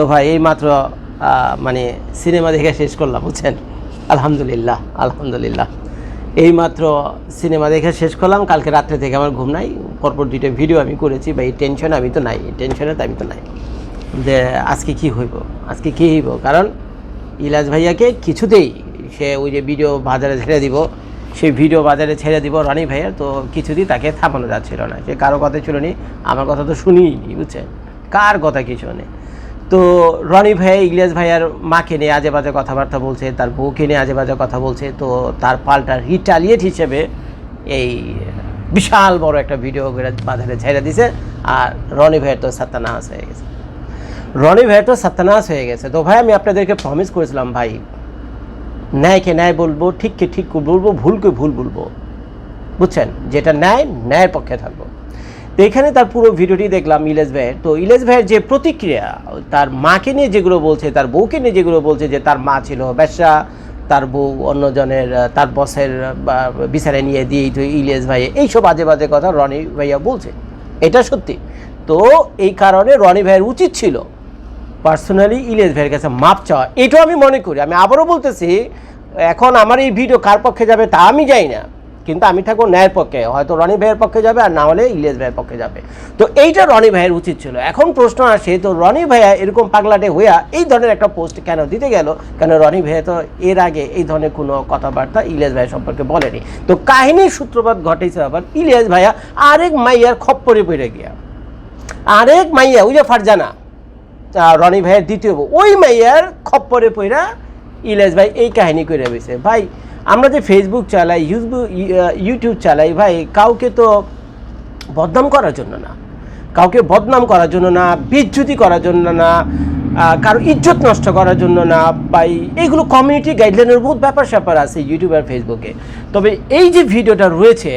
তো ভাই এই মাত্র মানে সিনেমা দেখে শেষ করলাম, বুঝছেন? আলহামদুলিল্লাহ আলহামদুলিল্লাহ। এই মাত্র সিনেমা দেখে শেষ করলাম, কালকে রাত্রে থেকে আমার ঘুম নাই, পরপর দুইটা ভিডিও আমি করেছি বা এই টেনশন আমি তো নাই টেনশনে তো আমি তো নাই। যে আজকে কি হইব, আজকে কি হইব? কারণ ইলাজ ভাইয়াকে কিছুতেই সে ওই যে ভিডিও বাজারে ছেড়ে দিব সেই ভিডিও বাজারে ছেড়ে দিব রনি ভাইয়ার, তো কিছুতেই তাকে থামানো যাচ্ছিল না। সে কারও কথা ছিল নি, আমার কথা তো শুনিনি বুঝছেন? কার কথা কিছু নেই? তো রনি ভাই, ইলিয়াস ভাইয়ার মাকে নিয়ে আজে বাজে কথাবার্তা বলছে, তার বউকে নিয়ে আজে বাজে কথা বলছে, তো তার পাল্টা রিটালিয়েট হিসেবে এই বিশাল বড় একটা ভিডিও বাজারে ছেড়ে দিছে, আর রনি ভাইয়ের তো সাত্তানাহাস হয়ে গেছে। রনি ভাইয়ের তো সাত্তানাহাস হয়ে গেছে। তো ভাই, আমি আপনাদেরকে প্রমিস করেছিলাম ভাই, ন্যায়কে ন্যায় বলব, ঠিককে ঠিক বলব, ভুলকে ভুল বলব। বুঝছেন? যেটা ন্যায়, ন্যায়ের পক্ষে থাকব। তো এখানে তার পুরো ভিডিওটি দেখলাম ইলেশ ভাইয়ের। তো ইলেশ ভাইয়ের যে প্রতিক্রিয়া, তার মাকে নিয়ে যেগুলো বলছে, তার বউকে নিয়ে যেগুলো বলছে যে তার মা ছিল ব্যবসা, তার বউ অন্যজনের তার বসের বিচারে নিয়ে দিয়ে তো ইলিয়াস ভাই এইসব বাজে বাজে কথা রনি ভাইয়া বলছে। এটা সত্যি। তো এই কারণে রনি ভাইয়ের উচিত ছিল পার্সোনালি ইলিয়াস ভাইয়ের কাছে মাপ চাওয়া। এটাও আমি মনে করি। আমি আবারও বলতেছি, এখন আমার এই ভিডিও কার পক্ষে যাবে তা আমি যাই না। কিন্তু আমি থাকব ন্যায়ের পক্ষে। হয়তো রনি ভাইয়ের পক্ষে যাবে আর না হলে ইলিয়াস ভাইয়ের পক্ষে যাবে। তো এইটা রনি ভাইয়ের উচিত ছিল। এখন প্রশ্ন আসে, তো রনি ভাইয়া এরকম পাগলাটে হইয়া এই ধরনের একটা পোস্ট কেন দিতে গেল? কেন রনি ভাইয়া তো এর আগে এই ধরনের কোনো কথাবার্তা ইলিয়াস ভাই সম্পর্কে বলেনি। তো কাহিনীর সূত্রপাত ঘটেছে আবার। ইলিয়াস ভাইয়া আরেক মাইয়ার খপ্পরে পড়ে গিয়া। আরেক মাইয়া, ওই যে ফারজানা রনি ভাইয়ের দ্বিতীয় ওই মাইয়ার খপ্পরে পইরা ইলেশ ভাই এই কাহিনী করে রয়েছে ভাই আমরা যে ফেসবুক চালাই ইউটিউব ইউটিউব চালাই, ভাই, কাউকে তো বদনাম করার জন্য না। কাউকে বদনাম করার জন্য না, বিচ্যুতি করার জন্য না কারও ইজ্জত নষ্ট করার জন্য না বা এই- এইগুলো কমিউনিটি গাইডলাইনের বহুত ব্যাপার স্যাপার আছে ইউটিউব আর ফেসবুকে তবে এই যে ভিডিওটা রয়েছে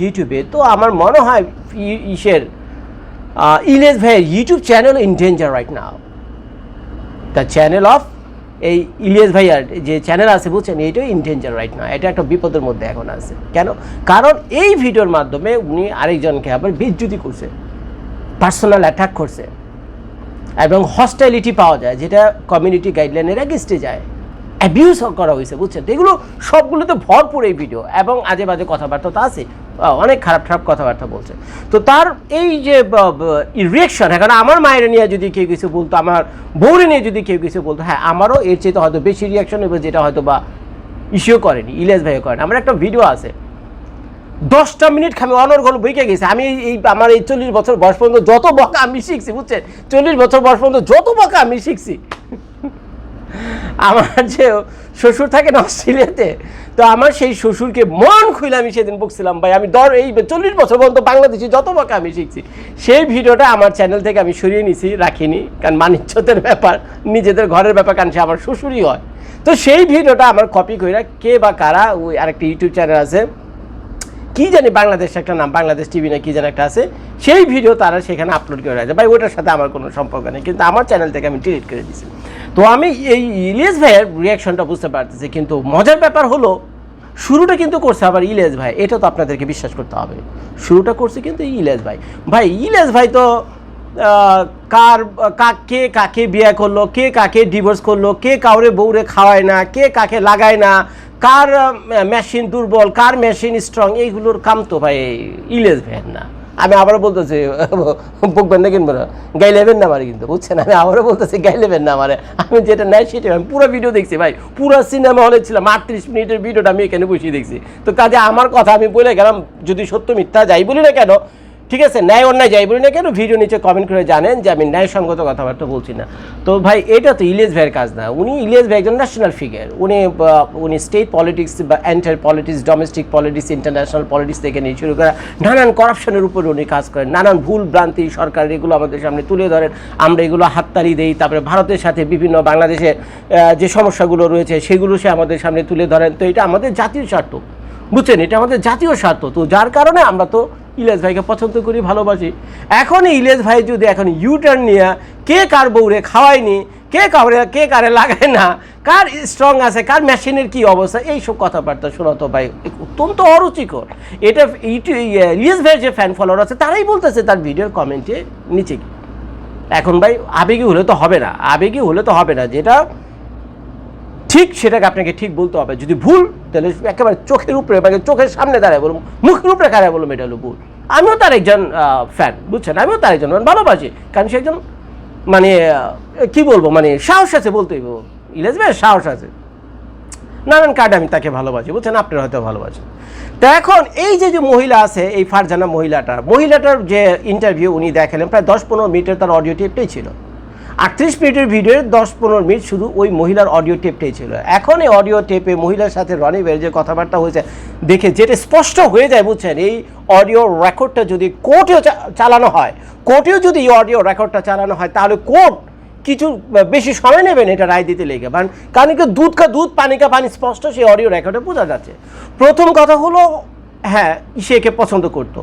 ইউটিউবে তো আমার মনে হয় ইসের ইলেশ ভাইয়ের YouTube channel in danger right now the channel of এই ইলিয়াস ভাইয়ার যে চ্যানেল আছে বুঝছেন, এইটাও ইন ডেঞ্জার রাইট না এটা একটা বিপদের মধ্যে এখন আছে। কেন? কারণ এই ভিডিওর মাধ্যমে উনি আরেকজনকে আবার বিচ্যুতি করছে পার্সোনাল অ্যাটাক করছে, এবং হস্টাইলিটি পাওয়া যায়, যেটা কমিউনিটি গাইডলাইনের এগেনস্টে যায়। অ্যাবিউজ করা হয়েছে, বুঝছেন? এগুলো সবগুলোতে ভরপুর এই ভিডিও এবং আজে বাজে কথাবার্তা তো আছে। অনেক খারাপ খারাপ কথাবার্তা বলছে। তো তার এই যে রিয়েকশন এখন আমার মায়ের নিয়ে যদি কেউ কিছু বলতো, আমার বউরে নিয়ে যদি কেউ কিছু বলতো হ্যাঁ আমারও এর চেয়ে হয়তো বেশি রিয়াকশন এবং যেটা হয়তো বা ইস্যুও করেনি, ইলিয়াস ভাইও করেনি। আমার একটা ভিডিও আছে। দশটা মিনিট আমি অনর্গল বইকে গেছি। আমি এই- এই, আমার এই চল্লিশ বছর বয়স পর্যন্ত যত বকা আমি শিখছি, বুঝছেন? চল্লিশ বছর বয়স পর্যন্ত যত বকা আমি শিখছি। আমার যে শ্বশুর থাকেন অস্ট্রেলিয়াতে তো আমার সেই শ্বশুরকে মন খুলে আমি সেদিন বকছিলাম, ভাই, আমি দর এই চল্লিশ বছর পর্যন্ত বাংলাদেশে যত বকা আমি শিখছি, সেই ভিডিওটা আমার চ্যানেল থেকে আমি সরিয়ে নিছি, রাখিনি, কারণ মানিচ্ছতের ব্যাপার, নিজেদের ঘরের ব্যাপার, কারণ সে আমার শ্বশুরই হয়। তো সেই ভিডিওটা আমার কপি করে কে বা কারা, ওই আরেকটা ইউটিউব চ্যানেল আছে, কি জানি বাংলাদেশ একটা নাম, বাংলাদেশ টিভি না কি যেন একটা আছে, সেই ভিডিও তারা সেখানে আপলোড করে রাখছে। ভাই, ওটার সাথে আমার কোনো সম্পর্ক নেই, কিন্তু আমার চ্যানেল থেকে আমি ডিলিট করে দিয়েছি তো আমি এই ইলিয়াস ভাইয়ের রিয়াকশনটা বুঝতে পারতেছি, কিন্তু মজার ব্যাপার হলো শুরুটা কিন্তু করছে আবার ইলেজ ভাই, এটা তো আপনাদেরকে বিশ্বাস করতে হবে। শুরুটা করছে কিন্তু ইলেজ ভাই। ভাই, ইলিয়াস ভাই তো কার, কা- কে কাকে বিয়ে করল, কে কাকে ডিভোর্স করল, কে কাউরে বউরে খাওয়ায় না, কে কাকে লাগায় না, কার মেশিন দুর্বল, কার মেশিন স্ট্রং এইগুলোর কাম তো ভাই ইলেজ ভ্যান না। আমি আবারও বলতেছি বকবেন না কিনবো না। গাই লেবেন না আমার কিন্তু, বুঝছেন? আমি আবারও বলতেছি গাই লেবেন না আমার। আমি যেটা নেয় সেটা আমি পুরো ভিডিও দেখছি ভাই। পুরো সিনেমা হলে ছিলাম, আটত্রিশ মিনিটের ভিডিওটা আমি এখানে বসিয়ে দেখছি। তো কাজে আমার কথা আমি বলে গেলাম, যদি সত্য মিথ্যা যাই বলি না কেন ঠিক আছে, ন্যায় অন্যায় যাই বলি না কেন ভিডিও নিচে কমেন্ট করে জানেন যে আমি ন্যায়সঙ্গত কথাবার্তা বলছি না। তো ভাই, এটা তো ইলিয়াস ভাইয়ের কাজ না। উনি ইলিয়াস ভাই একজন ন্যাশনাল ফিগার উনি উনি স্টেট পলিটিক্স বা inter politics domestic politics international politics থেকে নিয়ে শুরু করে নানান করাপশনের উপর উনি কাজ করেন। নানান ভুল ভ্রান্তি সরকার, এগুলো আমাদের সামনে তুলে ধরেন। আমরা এগুলো হাততালি দেই। তারপরে ভারতের সাথে বিভিন্ন বাংলাদেশের যে সমস্যাগুলো রয়েছে, সেগুলো সে আমাদের সামনে তুলে ধরেন। তো এটা আমাদের জাতীয় স্বার্থ। বুঝছেন? এটা আমাদের জাতীয় স্বার্থ। তো যার কারণে আমরা তো ইলিয়াস ভাইকে পছন্দ করি ভালোবাসি। এখন ইলিয়াস ভাই যদি এখন ইউটার্ন নিয়ে কে কার বউরে খাওয়ায়নি কে কাউরে কে কারে লাগায় না কার স্ট্রং আছে কার মেশিনের কি অবস্থা এইসব কথাবার্তা শোনা তো ভাই অত্যন্ত অরুচিকর। এটা ইয়ে, ইলিয়াস ভাইয়ের যে ফ্যান ফলোয়ার আছে তারাই বলতেছে তার ভিডিওর কমেন্টে নিচে। এখন ভাই আবেগী হলে তো হবে না আবেগী হলে তো হবে না যেটা ঠিক সেটাকে আপনাকে ঠিক বলতে হবে। যদি ভুল, তাহলে একেবারে চোখের উপরে মানে চোখের সামনে দাঁড়ায় বলুন, মুখের উপরে দাঁড়ায় বলুন এটা হলো ভুল। আমিও তার একজন ফ্যান বুঝছেন? আমিও তার একজন ভালোবাসি কারণ সে একজন মানে কি বলব মানে সাহস আছে বলতেই ইলেজ ভাই, সাহস আছে। নানান কার্ড আমি তাকে ভালোবাসি, বুঝছেন? আপনার হয়তো ভালোবাসেন। তো এখন এই যে যে মহিলা আছে, এই ফারজানা মহিলাটা, মহিলাটার যে ইন্টারভিউ উনি দেখালেন, প্রায় দশ পনেরো মিনিটের তার অডিও টেপটাই ছিল। আটত্রিশ মিনিটের ভিডিওর দশ পনেরো মিনিট শুধু ওই মহিলার অডিও টেপটাই ছিল। এখন এই অডিও টেপে মহিলার সাথে রনিবের যে কথাবার্তা হয়েছে, দেখে যেটা স্পষ্ট হয়ে যায় বুঝছেন, এই অডিও রেকর্ডটা যদি কোর্টেও চালানো হয়, কোর্টেও যদি এই অডিও রেকর্ডটা চালানো হয়, তাহলে কোর্ট কিছু বেশি সময় নেবেন এটা রায় দিতে লেগে। কারণ কারণ কি দুধ কা দুধ, পানি কা পানি স্পষ্ট সেই অডিও রেকর্ডে বোঝা যাচ্ছে। প্রথম কথা হলো হ্যাঁ সে একে পছন্দ করতো।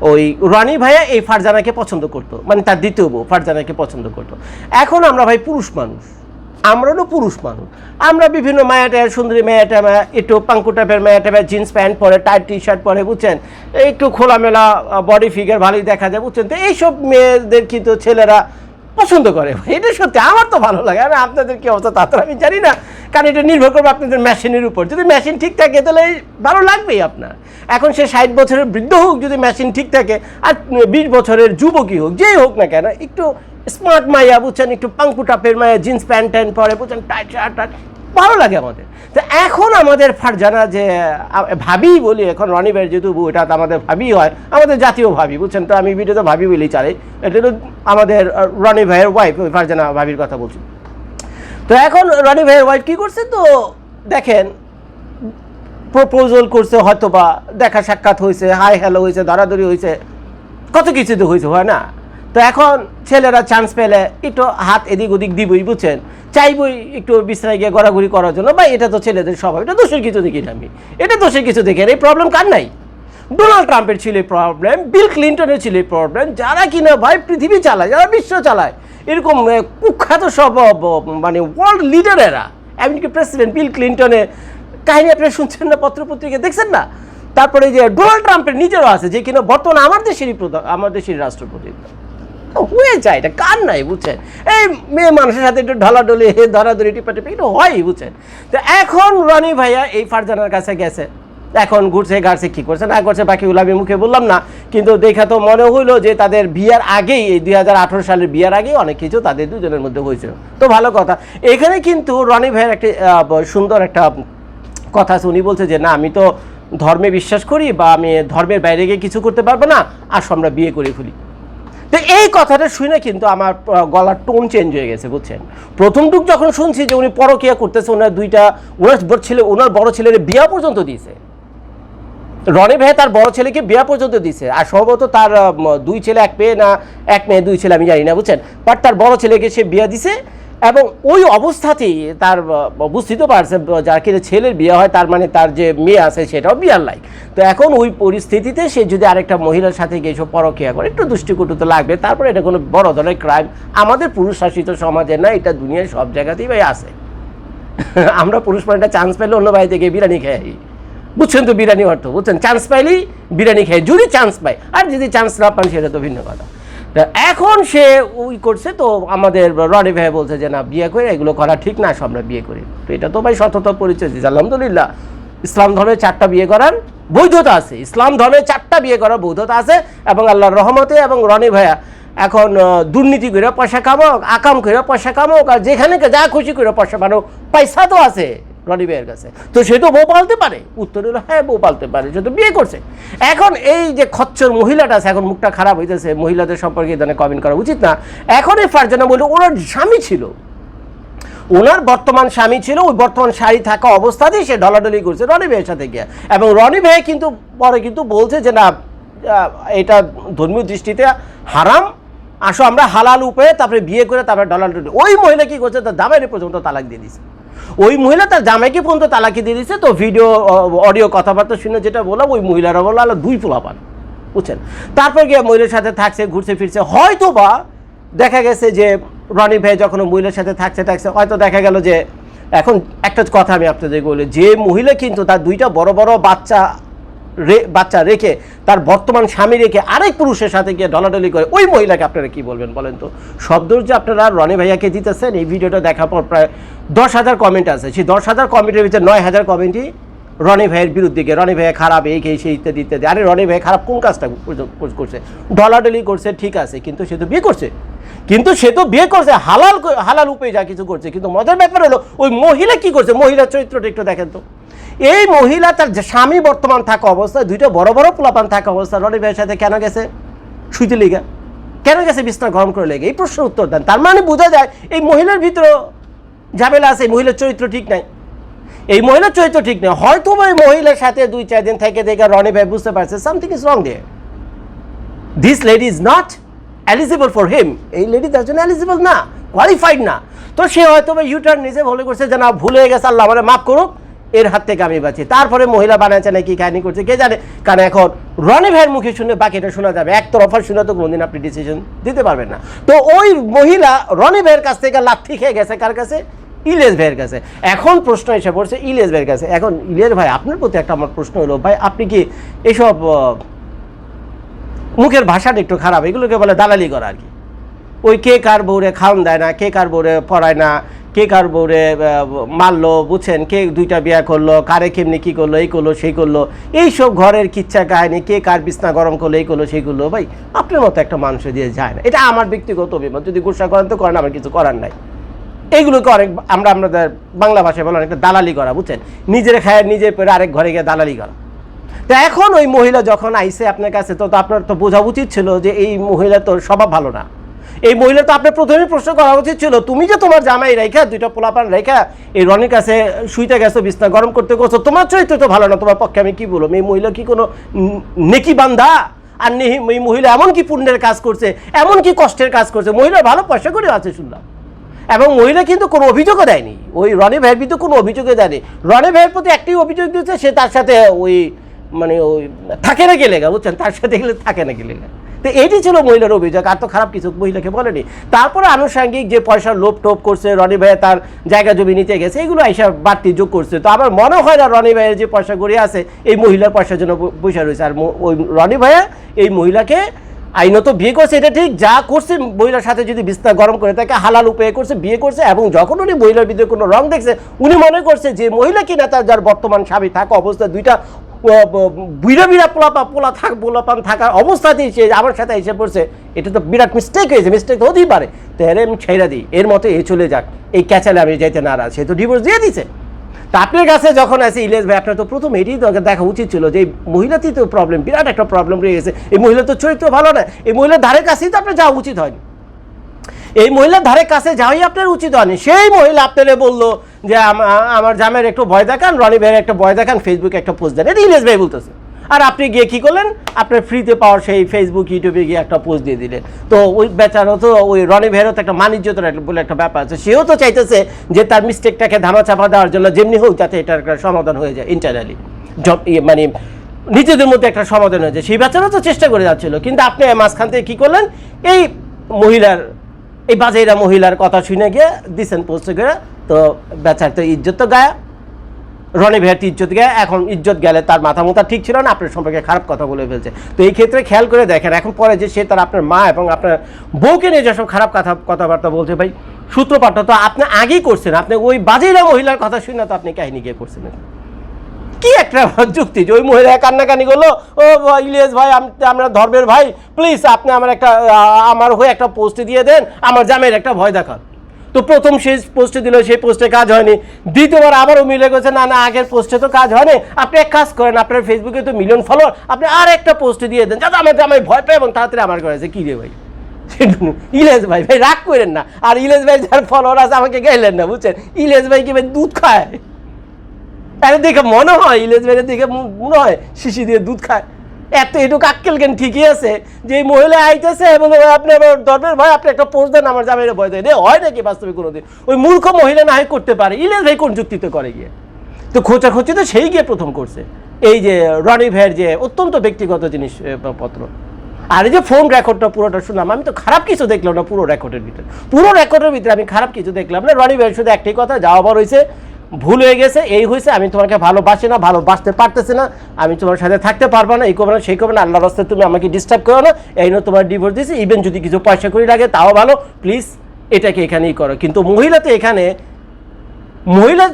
ওই রানি ভাইয়া এই ফারজানাকে পছন্দ করতো। মানে তার দ্বিতীয় বউ ফারজানাকে পছন্দ করতো। এখন আমরা ভাই পুরুষ মানুষ। আমরা পুরুষ মানুষ। আমরা বিভিন্ন মায়া টায়া, সুন্দরী মায়া টায়া একটু পাঙ্কু টাইপের মায়া টাইপের জিন্স প্যান্ট পরে, টাইট টি শার্ট পরে, বুঝছেন? একটু খোলামেলা বডি ফিগার ভালোই দেখা যায়, বুঝছেন? তো এইসব মেয়েদের কিন্তু ছেলেরা পছন্দ করে। এটা সত্যি, আমার তো ভালো লাগে। আমি আপনাদের কি অবস্থা তা তো আমি জানি না। কারণ এটা নির্ভর করবে আপনাদের মেশিনের উপর। যদি মেশিন ঠিক থাকে, তাহলে ভালো লাগবেই আপনার। এখন সে ষাট বছরের বৃদ্ধ হোক, যদি মেশিন ঠিক থাকে, আর বিশ বছরের যুবকই হোক, যেই হোক না কেন, একটু স্মার্ট মাইয়া বুঝছেন, একটু পাঙ্কু টাপের মায়া জিন্স প্যান্ট ট্যান্ট পরে, বুঝছেন টাইট শার্ট টাইট ভালো লাগে আমাদের। তো এখন আমাদের ফারজানা যে ভাবি বলি, এখন রনি ভাইয়ের যেহেতু এটা আমাদের ভাবি হয়, আমাদের জাতীয় ভাবি, বুঝছেন? তো আমি ভিডিওতে ভাবি বলেই চালাই এটা তো আমাদের রনি ভাইয়ের ওয়াইফ ফারজানা ভাবির কথা বলছি। তো এখন রনি ভাইয়ের ওয়াইফ কী করছে তো, দেখেন প্রপোজাল করছে হয়তো বা দেখা সাক্ষাৎ হয়েছে হাই হ্যালো হয়েছে, ধরাধরি হয়েছে, কত কিছু তো হয়েছে, হয় না? তো এখন ছেলেরা চান্স পেলে একটু হাত এদিক ওদিক দিবই, বুঝছেন? চাইবই একটু বিশ্রায় গিয়ে গড়াগড়ি করার জন্য। বা এটা তো ছেলেদের স্বভাব, এটা দোষের কিছু দেখি না আমি। এটা দোষের কিছু দেখি। এই প্রবলেম কার নাই? ডোনাল্ড ট্রাম্পের ছিল প্রবলেম বিল ক্লিন্টনের ছিল এই প্রবলেম যারা কিনা ভাই পৃথিবী চালায়, যারা বিশ্ব চালায়, এরকম কুখ্যাত সব মানে ওয়ার্ল্ড লিডারেরা এমনকি প্রেসিডেন্ট বিল ক্লিন্টনের কাহিনী আপনারা শুনছেন না পত্রপত্রিকা দেখছেন না? তারপরে যে ডোনাল্ড ট্রাম্পের নিজেরও আছে, যে কিনা বর্তমানে আমার দেশেরই প্রধান, আমার দেশের রাষ্ট্রপতি। হয়ে যায়, এটা কার নাই বুঝছেন? এই মেয়ে মানুষের সাথে একটু ঢলাঢলি ধরাধরি টিপাটিপি এটা হয়ই বুঝছেন? তো এখন রনি ভাইয়া এই ফারজানার কাছে গেছে। এখন ঘুরছে গাড়ছে কি করছে, না করছে বাকিগুলো আমি মুখে বললাম না। কিন্তু দেখা তো মনে হইল যে তাদের বিয়ার আগেই, এই দুই হাজার আঠারো সালের বিয়ার আগেই অনেক কিছু তাদের দুজনের মধ্যে হয়েছিল তো ভালো কথা। এখানে কিন্তু রনি ভাইয়ের একটি সুন্দর একটা কথা আছে উনি বলছে যে, না, আমি তো ধর্মে বিশ্বাস করি বা আমি ধর্মের বাইরে গিয়ে কিছু করতে পারব না। আসো, আমরা বিয়ে করে ফেলি। তো এই কথাটা শুনে কিন্তু আমার গলার টোন চেঞ্জ হয়ে গেছে, বুঝছেন? প্রথমটুক যখন শুনছি যে উনি পরকিয়া করতেছে, ওনার দুইটা, ওনার বড় ছেলে, ওনার বড় ছেলের বিয়া পর্যন্ত দিয়েছে। রনি ভাই তার বড় ছেলেকে বিয়া পর্যন্ত দিছে আর সম্ভবত তার দুই ছেলে, এক মেয়ে না, এক মেয়ে, দুই ছেলে, আমি জানি না, বুঝছেন? বাট তার বড় ছেলেকে সে বিয়া দিছে এবং ওই অবস্থাতেই তার আহ, বুঝতেই তো পারছে যার কিনা ছেলের বিয়ে হয় তার মানে তার যে মেয়ে আছে সেটাও বিয়ার লাইক। তো এখন ওই পরিস্থিতিতে সে যদি আরেকটা মহিলার সাথে গিয়ে সব পরকিয়া করে একটু দুষ্টিকটু তো লাগবে তারপরে এটা কোনো বড় ধরনের ক্রাইম আমাদের পুরুষ শাসিত সমাজে না এটা দুনিয়ার সব জায়গাতেই ভাই আছে। আমরা পুরুষ মানুষটা চান্স পেলে অন্য বাড়ি থেকে বিরিয়ানি আসি। বুঝছেন তো বিরিয়ানি অর্থ বুঝছেন? চান্স পাইলেই বিরিয়ানি খেয়ে যদি চান্স পায় আর যদি চান্স না পান সেটা তো ভিন্ন কথা। এখন সে ওই করছে, তো আমাদের রনি ভাই বলছে যে, না, বিয়ে করে এগুলো করা ঠিক না আমরা বিয়ে করি। তো এটা তো ভাই সততা পরিচয় দিচ্ছে আলহামদুলিল্লাহ। ইসলাম ধর্মে চারটা বিয়ে করার বৈধতা আছে, ইসলাম ধর্মে চারটা বিয়ে করার বৈধতা আছে এবং আল্লাহর রহমতে এবং রনি ভাইয়া এখন দুর্নীতি করে পয়সা কামাক, আকাম করে পয়সা কামাক, আর যেখানে যা খুশি করে পয়সা পানো পয়সা তো আছে। রনি ভাইয়ের কাছে। তো সে তো বউ পালতে পারে। উত্তর হলো হ্যাঁ বউ পালতে পারে, সে তো বিয়ে করছে। এখন এই যে খচ্চর মহিলাটা আছে, এখন মুখটা খারাপ হইতেছে, মহিলাদের সম্পর্কে ধরনের কমেন্ট করা উচিত না। এখন এই ফারজানা বলল, ওনার স্বামী ছিল। ওনার বর্তমান স্বামী ছিল, ওই বর্তমান শাড়ি থাকা অবস্থাতেই সে ডলাডলি করছে রনি ভাইয়ের সাথে গিয়ে। এবং রনি ভাই কিন্তু পরে কিন্তু বলছে যে, না এটা ধর্মীয় দৃষ্টিতে হারাম। আসো, আমরা হালাল উপায়ে তারপরে বিয়ে করে তারপরে ডলার ওই মহিলা কি করছে, তার জামাইরে পর্যন্ত তালাক দিয়ে দিছে ওই মহিলা তার জামাইকে পর্যন্ত তালাকি দিয়ে দিছে তো ভিডিও অডিও কথাবার্তা শুনে যেটা বললাম, ওই মহিলারা বলল আলো দুই পোলা পান, বুঝছেন? তারপর গিয়ে মহিলার সাথে থাকছে, ঘুরছে, ফিরছে হয়তো বা দেখা গেছে যে রনি ভাই যখন মহিলার সাথে থাকছে থাকছে, হয়তো দেখা গেল যে, এখন একটা কথা আমি আপনাদের বলি, যে মহিলা কিন্তু তার দুইটা বড় বড় বাচ্চা বাচ্চা রেখে, তার বর্তমান স্বামী রেখে আরেক পুরুষের সাথে গিয়ে ডলাডলি করে, ওই মহিলাকে আপনারা কি বলবেন বলেন তো? শব্দ যে আপনারা রনি ভাইয়াকে দিতেছেন, এই ভিডিওটা দেখার পর প্রায় দশ হাজার কমেন্ট আছে। সেই দশ হাজার কমেন্টের ভিতরে নয় হাজার কমেন্টই রনি ভাইয়ের বিরুদ্ধে গিয়ে, রনি ভাইয়া খারাপ, এই এই সেই ইত্যাদি ইত্যাদি। আরে রনি ভাই খারাপ কোন কাজটা করছে? ডলাডলি করছে, ঠিক আছে, কিন্তু সে তো বিয়ে করছে। কিন্তু সে তো বিয়ে করছে, হালাল হালাল উপায়ে যা কিছু করছে। কিন্তু মজার ব্যাপার হলো, ওই মহিলা কি করছে? মহিলার চরিত্রটা একটু দেখেন তো। এই মহিলা তার স্বামী বর্তমান থাকা অবস্থায়, দুইটা বড় বড় পোলাপান থাকা অবস্থায়, রনি ভাইয়ের সাথে কেন গেছে? শুইতে লিগা। কেন গেছে বিছনা গরম করে লেগে? এই প্রশ্নের উত্তর দেন। তার মানে বোঝা যায় এই মহিলার ভিতরে ঝামেলা আছে, এই মহিলার চরিত্র ঠিক নাই। এই মহিলার চরিত্র ঠিক নেই। হয়তো এই মহিলার সাথে দুই, চার দিন থেকে দেখে রনি ভাই বুঝতে পারছে সামথিং ইজ রং দিয়ে this lady is not eligible for him এই লেডি তার জন্য এলিজিবল না কোয়ালিফাইড না। তো সে হয়তো ইউটার্ন নিজে ভুলে করছে যে না, ভুলে গেছে, আল্লাহ আমার মাফ করুক। এর হাত থেকে আমি বাঁচি। তারপরে মহিলা বানাচ্ছে নাকি, কাহিনী করছে, কে জানে? কারণ এখন রনি ভাইয়ের মুখে শুনে বাকিটা শোনা যাবে। এক তরফার শুনে তো কোনোদিন আপনি ডিসিশন দিতে পারবেন না। তো ওই মহিলা রনি ভাইয়ের কাছ থেকে লাথি খেয়ে গেছে কার কাছে? ইলিয়াস ভাইয়ের কাছে। এখন প্রশ্ন এসে পড়ছে ইলিয়াস ভাইয়ের কাছে। এখন ইলিয়াস ভাই, আপনার প্রতি একটা আমার প্রশ্ন হলো, ভাই, আপনি কি এসব মুখের ভাষাটা একটু খারাপ? এগুলোকে বলে দালালি করা আর কি। ওই কে কার বউরে খাওন দেয় না, কে কার বউরে পড়ায় না কে কার বউরে মারলো, বুঝছেন? কে দুইটা বিয়া করল, কারে কেমনি কী করল, এই করল, সেই করল, এইসব ঘরের কিচ্ছা কাহিনী, কে কার বিছনা গরম করল, এই করল, সেই করল, ভাই, আপনার মতো একটা মানুষের দিয়ে যায় না। এটা আমার ব্যক্তিগত অভিমত, যদি গুসা করেন তো করেন, আমার কিছু করার নাই। এইগুলোকে অনেক, আমরা আমাদের বাংলা ভাষায় বলে অনেকটা দালালি করা, বুঝছেন? নিজের খায় নিজে পেরে আরেক ঘরে গিয়ে দালালি করা। তো এখন ওই মহিলা যখন আইসে আপনার কাছে, তো তো আপনার তো বোঝা উচিত ছিল যে এই মহিলা তোর স্বভাব ভালো না। এই মহিলা তো আপনার প্রথমে প্রশ্ন করা উচিত ছিল, তুমি যে তোমার জামাই রেখা, দুইটা পোলাপান রেখা, এই রনির কাছে শুইতে গেছো, বিছনা গরম করতে গেছো, তোমার চরিত্র তো ভালো না, তোমার পক্ষে আমি কি বলব? এই মহিলা কি কোনো নেকি বান্ধা আর নেহি, এই মহিলা এমন কি পুণ্যের কাজ করছে, এমন কি কষ্টের কাজ করছে? মহিলা ভালো পয়সা করে আছে শুনলাম এবং মহিলা কিন্তু কোনো অভিযোগও দেয়নি। ওই রনি ভাইয়ের বিরুদ্ধে কোনো অভিযোগও দেয়নি। রনি ভাইয়ের প্রতি একটি অভিযোগ দিয়েছে, সে তার সাথে ওই মানে ওই, থাকে না গেলে গা, বুঝছেন? তার সাথে গেলে থাকে না গেলে গা। তো এটি ছিল মহিলার অভিযোগ, আর তো খারাপ কিছু মহিলাকে বলেনি। তারপরে আনুষঙ্গিক যে পয়সার লোভ টোপ করছে, রনি ভাইয়া তার জায়গা জমি নিতে গেছে, এগুলো আইসা বাড়তি যোগ করছে। তো আমার মনে হয় না রনি ভাইয়ের যে পয়সা গড়িয়ে আছে, এই মহিলার পয়সার জন্য বসে রয়েছে। আর ওই রনি ভাইয়া এই মহিলাকে আইনত বিয়ে করছে, এটা ঠিক, যা করছে, মহিলার সাথে যদি বিস্তার গরম করে তাকে হালাল উপায় করছে, বিয়ে করছে, এবং যখন উনি মহিলার ভিতরে কোনো রং দেখছে, উনি মনে করছে যে মহিলা কিনা তার, যার বর্তমান স্বামী থাকা অবস্থায় দুইটা বুড়া বিড়া পোলাপা পোলা থাক পোলাপান থাকার অবস্থাতেই সে আমার সাথে এসে পড়ছে। এটা তো বিরাট মিস্টেক হয়েছে মিস্টেক তো হতেই পারে। তো এর আমি ছেড়ে দিই, এর মতো এ চলে যাক। এই ক্যাচালে আমি যেতে নারাজ, সে তো ডিভোর্স দিয়ে দিছে। তা আপনার কাছে যখন আছে ইলেশ ভাই, আপনার তো প্রথম এটাই তো দেখা উচিত ছিল যে এই মহিলাতেই তো প্রবলেম বিরাট একটা প্রবলেম রয়ে গেছে। এই মহিলা তো চরিত্র ভালো না, এই মহিলার ধারে কাছেই তো আপনার যাওয়া উচিত হয়নি। এই মহিলার ধারে কাছে যাওয়াই আপনার উচিত হয়নি। সেই মহিলা আপনারে বলল যে আম- আমার জামের একটু ভয় দেখান, রনি ভাইয়ের একটা ভয় দেখান ফেসবুকে একটা পোস্ট দেন। এটা ইলেশ ভাই বলতেছে। আর আপনি গিয়ে কি করলেন? আপনার ফ্রিতে পাওয়ার সেই ফেসবুক ইউটিউবে গিয়ে একটা পোস্ট দিয়ে দিলেন। তো ওই বেচারও তো, ওই রনি ভাইয়েরও তো একটা মানিজ্যতার বলে একটা ব্যাপার আছে। সেও তো চাইতেছে যে তার মিস্টেকটাকে ধামাচাপা দেওয়ার জন্য যেমনি হোক যাতে এটার একটা সমাধান হয়ে যায় ইন্টারনালি ইয়ে মানে নিজেদের মধ্যে একটা সমাধান হয়ে যায়। সেই বেচারও তো চেষ্টা করে যাচ্ছিল। কিন্তু আপনি মাঝখান থেকে কী করলেন? এই মহিলার, এই বাজেরা মহিলার কথা শুনে গিয়ে দিছেন পোস্ট করে তো বেচার তো ইজ্জত তো গায়া। রনি ভাইয়ের ইজ্জত গায়ে। এখন ইজ্জত গেলে তার মাথা মোথা ঠিক ছিল না, আপনার সম্পর্কে খারাপ কথা বলে ফেলছে। তো এই ক্ষেত্রে খেয়াল করে দেখেন, এখন পরে যে সে তার আপনার মা এবং আপনার বউকে নিয়ে যেসব খারাপ কথা, কথাবার্তা বলছে, ভাই, সূত্রপাতটা তো আপনি আগেই করছেন। আপনি ওই বাজেরা মহিলার কথা শুনে তো আপনি কাহিনী গিয়ে করছেন কি একটা যুক্তি যে ওই মহিলা কান্নাকানি করল, ও ইলিয়াস ভাই আমরা ধর্মের ভাই প্লিজ আপনি আমার একটা আমার হয়ে একটা পোস্টে দিয়ে দেন, আমার জামের একটা ভয় দেখান। তো প্রথম সেই পোস্টে দিল, সেই পোস্টে কাজ হয়নি। দ্বিতীয়বার আবারও মিলে গেছে, না না, আগের পোস্টে তো কাজ হয়নি। আপনি এক কাজ করেন, আপনার ফেসবুকে তো মিলিয়ন ফলোয়ার আপনি আর একটা পোস্টে দিয়ে দেন। যাতে আমার জামাই ভয় পায় এবং তাড়াতাড়ি আমার করেছে কি রে ভাই? ইলেশ ভাই ভাই, রাগ করেন না। আর ইলেশ ভাই যার ফলোয়ার আছে, আমাকে গেলেন না, বুঝছেন? ইলেশ ভাই কি ভাই দুধ খায়? আরে দেখে মনে হয়, ইলেশ ভাইয়ের দেখে মনে হয় শিশি দিয়ে দুধ খায়। এত এটুকু আক্কেল জ্ঞান ঠিকই আছে? যে মহিলা আইতেছে এবং আপনি আবার ধর্মের ভাই আপনি একটা পোস্ট দেন, আমার জামাইরে ভয় দেয়। রে হয় নাকি বাস্তবে কোনোদিন? ওই মূর্খ মহিলা না হয় করতে পারে। ইলেশ ভাই কোন যুক্তিতে করে গিয়ে? তো খোঁচাখুচি তো সেই গিয়ে প্রথম করছে। এই যে রনি ভাইয়ের যে অত্যন্ত ব্যক্তিগত জিনিস পত্র। আর এই যে ফোন রেকর্ডটা পুরোটা শুনলাম, আমি তো খারাপ কিছু দেখলাম না পুরো রেকর্ডের ভিতরে। পুরো রেকর্ডের ভিতরে আমি খারাপ কিছু দেখলাম না। রনি ভাইয়ের শুধু একটাই কথা, যাওয়া আবার হয়েছে ভুল হয়ে গেছে, এই হয়েছে, আমি তোমাকে ভালোবাসি না, ভালোবাসতে পারতেছি না, আমি তোমার সাথে থাকতে পারব না, এই করব না, সেই করব না আল্লাহ রাস্তায় তুমি আমাকে ডিস্টার্ব করো না, এই জন্য তোমার ডিভোর্স দিয়েছি ইভেন যদি কিছু পয়সা করি লাগে, তাও ভালো প্লিজ এটাকে এখানেই করো। কিন্তু মহিলা তো এখানে মহিলা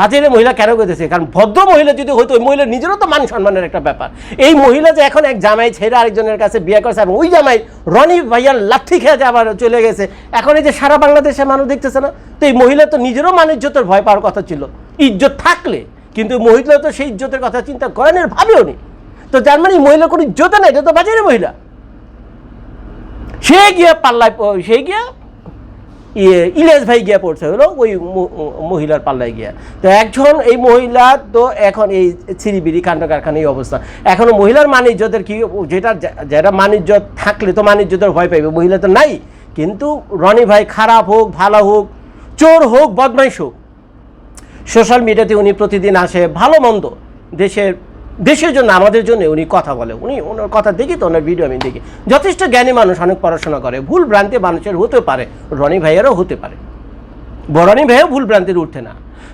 বাজারে মহিলা কেন করতেছে কারণ ভদ্র মহিলা যদি হয়তো ওই মহিলা নিজেরও তো মান সম্মানের একটা ব্যাপার। এই মহিলা যে এখন এক জামাই ছেড়ে আরেকজনের কাছে বিয়ে করছে, এবং ওই জামাই রনি ভাইয়ার লাথি খেয়ে যে আবার চলে গেছে, এখন এই যে সারা বাংলাদেশে মানুষ দেখতেছে না? তো এই মহিলা তো নিজেরও মান ইজ্জতের ভয় পাওয়ার কথা ছিল। ইজ্জত থাকলে, কিন্তু মহিলা তো সেই ইজ্জতের কথা চিন্তা করেন আর ভাবেও নি তো যার মানে মহিলা কোনো ইজ্জত না এটা তো বাজারে মহিলা। সে গিয়ে পাল্লায় সে গিয়া ইয়ে ইলিয়াস ভাই গিয়া পড়ছে, হলো ওই মহিলার পাল্লায় গিয়া। তো একজন এই মহিলা তো এখন এই ছিরিবিরি কাণ্ড কারখানা, এই অবস্থা। এখনও মহিলার মানিজ্যতের কি, যেটা যেটা মানিজ্য থাকলে তো মানিজ্যতের ভয় পাইবে, মহিলা তো নাই। কিন্তু রনি ভাই খারাপ হোক, ভালো হোক, চোর হোক, বদমাইশ হোক, সোশ্যাল মিডিয়াতে উনি প্রতিদিন আসে, ভালো মন্দ, দেশের দেশের জন্য, আমাদের জন্য উনি কথা বলে। উনি ওনার কথা দেখি তো, ওনার ভিডিও আমি দেখি। যথেষ্ট জ্ঞানী মানুষ অনেক পড়াশোনা করে। ভুল ভ্রান্তি মানুষের হতে পারে। রনি ভাইয়েরও হতে পারে। বরনি ভাইও ভুল ভ্রান্তির উঠতে না।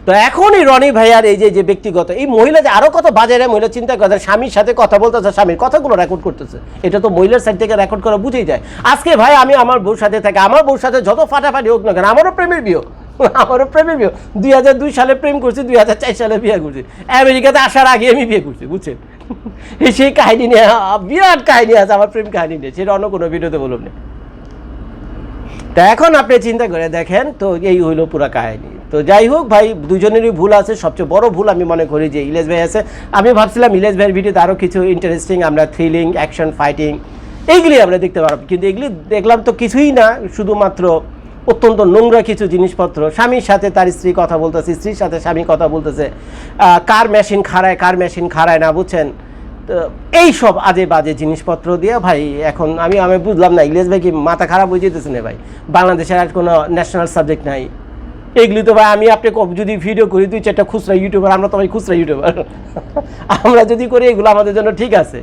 তো এখন এই রনি ভাইয়ার এই যে যে ব্যক্তিগত, এই মহিলা যে আরও কত বাজারে মহিলা চিন্তা করে স্বামীর সাথে কথা বলতেছে, স্বামীর কথাগুলো রেকর্ড করতেছে। এটা তো মহিলার সাইড থেকে রেকর্ড করা বুঝেই যায়। আজকে ভাই আমি আমার বউর সাথে থাকি, আমার বউর সাথে যত ফাটাফাটি হোক না কেন, আমারও প্রেমের বিয়ে আমারও প্রেমে বিয়ে। দুই হাজার দুই সালে প্রেম করছি, দুই হাজার চার সালে বিয়ে করছি। আমেরিকাতে আসার আগে আমি বিয়ে করছি, বুঝছেন? সেই কাহিনী নিয়ে বিরাট কাহিনী আছে, আমার প্রেম কাহিনী নিয়ে। সেটা অন্য কোনো ভিডিওতে বলুন না। তা এখন আপনি চিন্তা করে দেখেন, তো এই হইল পুরো কাহিনী। তো যাই হোক ভাই, দুজনেরই ভুল আছে। সবচেয়ে বড় ভুল আমি মনে করি যে ইলেশ ভাই আছে। আমি ভাবছিলাম ইলেশ ভাইয়ের ভিডিওতে আরও কিছু ইন্টারেস্টিং আমরা থ্রিলিং অ্যাকশন ফাইটিং এইগুলি আমরা দেখতে পারব। কিন্তু এগুলি দেখলাম তো কিছুই না, শুধুমাত্র অত্যন্ত নোংরা কিছু জিনিসপত্র। স্বামীর সাথে তার স্ত্রী কথা বলতেছে, স্ত্রীর সাথে স্বামী কথা বলতেছে। কার মেশিন খাড়ায়, কার মেশিন খাড়ায় না, বুঝছেন? তো এই সব আজে বাজে জিনিসপত্র দিয়ে ভাই, এখন আমি আমি বুঝলাম না ইংলিশ ভাই কি মাথা খারাপ হয়ে যেতেছে না ভাই? বাংলাদেশের আর কোনো ন্যাশনাল সাবজেক্ট নাই। এগুলি তো ভাই, আমি আপনি যদি ভিডিও করি, দুই চারটা খুচরা ইউটিউবার আমরা তো ভাই খুচরা ইউটিউবার আমরা যদি করি, এগুলো আমাদের জন্য ঠিক আছে।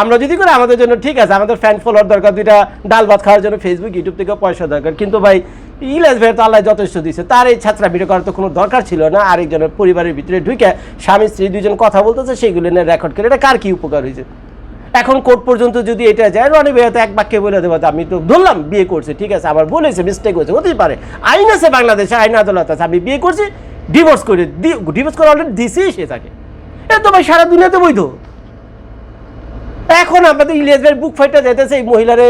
আমরা যদি করি, আমাদের জন্য ঠিক আছে, আমাদের ফ্যান ফলোয়ার দরকার, দুইটা ডাল ভাত খাওয়ার জন্য ফেসবুক ইউটিউব থেকে পয়সা দরকার। কিন্তু ভাই ইলাস ভাই তো আল্লাহ যথেষ্ট দিয়েছে তার এই ছাত্রা ভিডিও করার তো কোনো দরকার ছিল না। আরেকজনের পরিবারের ভিতরে ঢুকে স্বামী, স্ত্রী দুজন কথা বলতেছে সেইগুলো নিয়ে রেকর্ড করে। এটা কার কি উপকার হয়েছে? এখন কোর্ট পর্যন্ত যদি এটা যায়, রনি ভাইয়া তো এক বাক্যে বলে দেবো আমি তো ধরলাম, বিয়ে করছে, ঠিক আছে, আবার বলেছে মিস্টেক হয়েছে, হতেই পারে। আইন আছে বাংলাদেশে, আইন আদালত আছে, আমি বিয়ে করছি ডিভোর্স করে ডিভোর্স করে অলরেডি দিছেই সে তাকে এটা তো ভাই সারা দুনিয়াতে বৈধ। এখন আমাদের ইলিয়াস ভাইয়ের বুক ফাইটটা যেতেছে এই মহিলারে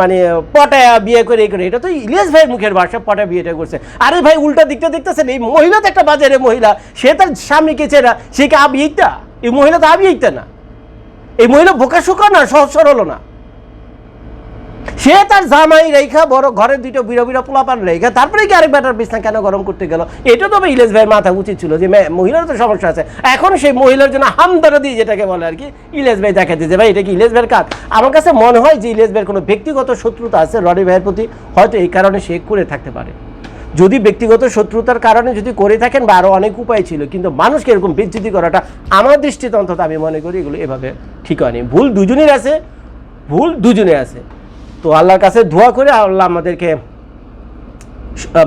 মানে পটায়া বিয়ে করে এই করে, এটা তো ইলিয়াস ভাইয়ের মুখের ভাষা পটা বিয়েটা করছে। আরে ভাই, উল্টা দিকটা দেখতেছেন? এই মহিলা তো একটা বাজারে মহিলা, সে তার স্বামীকে চেনা, সে কি আবিয়েইতা? এই মহিলা তো আবিয়েইতা না। এই মহিলা বোকা শোকা না, সহজ সরল না। সে তার জামাই রেখা, বড় ঘরের দুইটা বিড়া বিড়া পোলাপান রেখা, তারপরে কি আরেক ব্যাটার বিছনা কেন গরম করতে গেল? এটা তো ইলেশ ভাইয়ের মাথা উচিত ছিল যে মহিলার তো সমস্যা আছে। এখন সেই মহিলার জন্য হামদারা দিয়ে যেটাকে বলে আর কি, ইলেশ ভাই দেখাতে যে ভাই, এটা কি ইলেশ ভাইয়ের কাজ? আমার কাছে মনে হয় যে ইলেশ ভাইয়ের কোনো ব্যক্তিগত শত্রুতা আছে রনি ভাইয়ের প্রতি, হয়তো এই কারণে সে করে থাকতে পারে। যদি ব্যক্তিগত শত্রুতার কারণে যদি করে থাকেন বা আরও অনেক উপায় ছিল, কিন্তু মানুষকে এরকম বিচ্যুতি করাটা আমার দৃষ্টিতে অন্তত আমি মনে করি এগুলো এভাবে ঠিক হয়নি। ভুল দুজনের আছে, ভুল দুজনে আছে। তো আল্লাহর কাছে ধোয়া করে আল্লাহ আমাদেরকে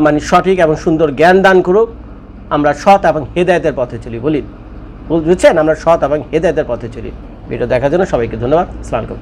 মানে সঠিক এবং সুন্দর জ্ঞান দান করুক। আমরা সৎ এবং হেদায়তের পথে চলি, বলি। বুঝছেন? আমরা সৎ এবং হেদায়তের পথে চলি। ভিডিও দেখার জন্য সবাইকে ধন্যবাদ। আসসালামু আলাইকুম।